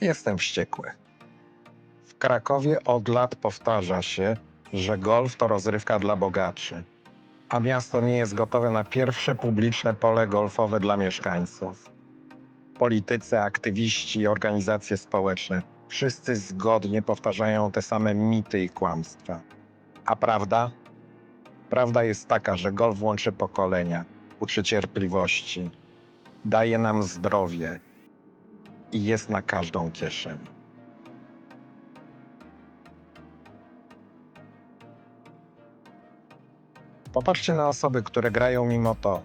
Jestem wściekły. W Krakowie od lat powtarza się, że golf to rozrywka dla bogaczy, a miasto nie jest gotowe na pierwsze publiczne pole golfowe dla mieszkańców. Politycy, aktywiści i organizacje społeczne wszyscy zgodnie powtarzają te same mity i kłamstwa. A prawda? Prawda jest taka, że golf łączy pokolenia, uczy cierpliwości, daje nam zdrowie i jest na każdą kieszeń. Popatrzcie na osoby, które grają mimo to.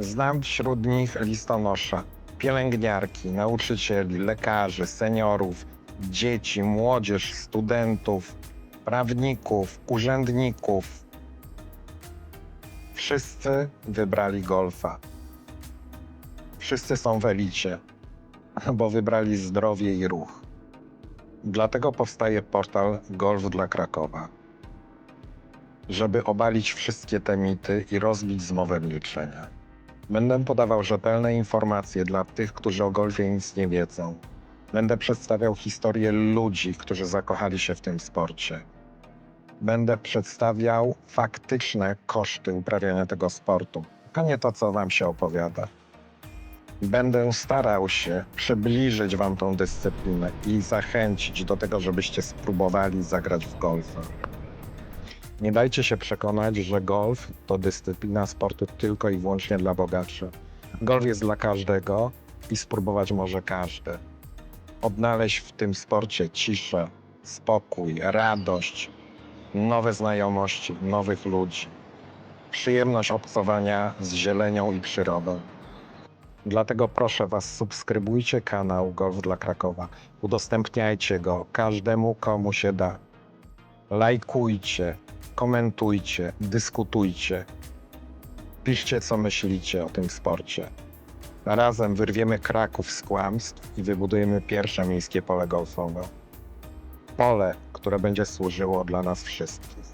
Znam wśród nich listonosza, pielęgniarki, nauczycieli, lekarzy, seniorów, dzieci, młodzież, studentów, prawników, urzędników. Wszyscy wybrali golfa. Wszyscy są w elicie, bo wybrali zdrowie i ruch. Dlatego powstaje portal Golf dla Krakowa. Żeby obalić wszystkie te mity i rozbić zmowę milczenia. Będę podawał rzetelne informacje dla tych, którzy o golfie nic nie wiedzą. Będę przedstawiał historię ludzi, którzy zakochali się w tym sporcie. Będę przedstawiał faktyczne koszty uprawiania tego sportu, a nie to, co wam się opowiada. Będę starał się przybliżyć wam tą dyscyplinę i zachęcić do tego, żebyście spróbowali zagrać w golfa. Nie dajcie się przekonać, że golf to dyscyplina sportu tylko i wyłącznie dla bogaczy. Golf jest dla każdego i spróbować może każdy. Odnaleźć w tym sporcie ciszę, spokój, radość, nowe znajomości, nowych ludzi, przyjemność obcowania z zielenią i przyrodą. Dlatego proszę Was, subskrybujcie kanał Golf dla Krakowa. Udostępniajcie go każdemu, komu się da. Lajkujcie, komentujcie, dyskutujcie. Piszcie, co myślicie o tym sporcie. Razem wyrwiemy Kraków z kłamstw i wybudujemy pierwsze miejskie pole golfowe. Pole, które będzie służyło dla nas wszystkich.